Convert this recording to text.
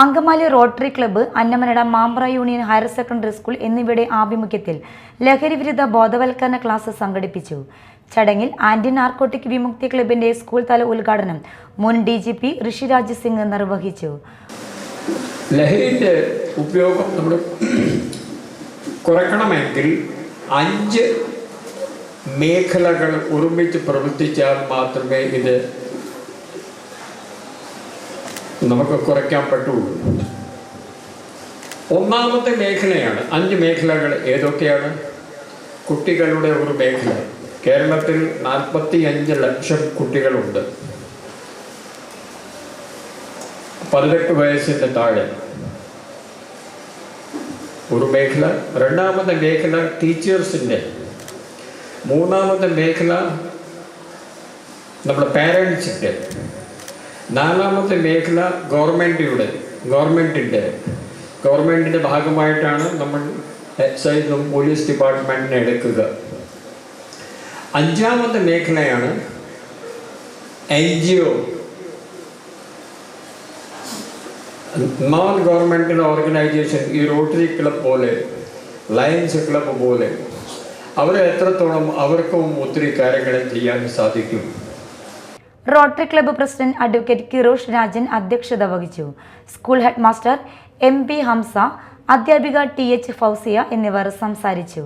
Angamaly rotary club Annamanada Mambra union higher secondary school എന്നിവയുടെ ആഭിമുഖ്യത്തിൽ ലഹരി വിരുദ്ധ ബോധവൽക്കരണ ക്ലാസ് സംഘടിപ്പിച്ചു. ചടങ്ങിൽ ആന്റി നാർക്കോട്ടിക് വിമുക്തി ക്ലബിന്റെ സ്കൂൾ തല ഉദ്ഘാടനം മുൻ D G P Rishiraj Singh നിർവഹിച്ചു. ലഹരിയുടെ ഉപയോഗം നമ്മൾ കുറയ്ക്കണമെങ്കിൽ അഞ്ച് മേഖലകൾ ഒരുമിച്ച് പ്രവർത്തിച്ചാൽ മാത്രമേ ഇത് നമുക്ക് കുറയ്ക്കാൻ പറ്റുള്ളൂ. ഒന്നാമത്തെ മേഖലയാണ് അഞ്ച് മേഖലകൾ ഏതൊക്കെയാണ്? കുട്ടികളുടെ ഒരു മേഖല. കേരളത്തിൽ നാൽപ്പത്തി അഞ്ച് ലക്ഷം കുട്ടികളുണ്ട്. പതിനെട്ട് വയസ്സിന്റെ താഴെ. ഒരു മേഖല. രണ്ടാമത്തെ മേഖല ടീച്ചേഴ്സിന്റെ. മൂന്നാമത്തെ മേഖല നമ്മുടെ പാരൻസിന്റെ. നാലാമത്തെ മേഖല ഗവൺമെന്റിയുടെ ഗവൺമെന്റിന്റെ ഗവൺമെന്റിന്റെ ഭാഗമായിട്ടാണ് നമ്മൾ എക്സൈസും പോലീസ് ഡിപ്പാർട്ട്മെന്റിനെ എടുക്കുക. അഞ്ചാമത്തെ മേഖലയാണ് N G O. Non governmental organisation ഈ റോട്ടറി ക്ലബ് പോലെ ലയൻസ് ക്ലബ് പോലെ അവരെ എത്രത്തോളം അവർക്കും ഒത്തിരി കാര്യങ്ങൾ ചെയ്യാൻ സാധിക്കും. Rotary club president advocate Kirosh Rajan അധ്യക്ഷത വഹിച്ചു school head master M P Hamsa അധ്യാപിക ടി എച്ച് ഫൗസിയ എന്നിവർ സംസാരിച്ചു.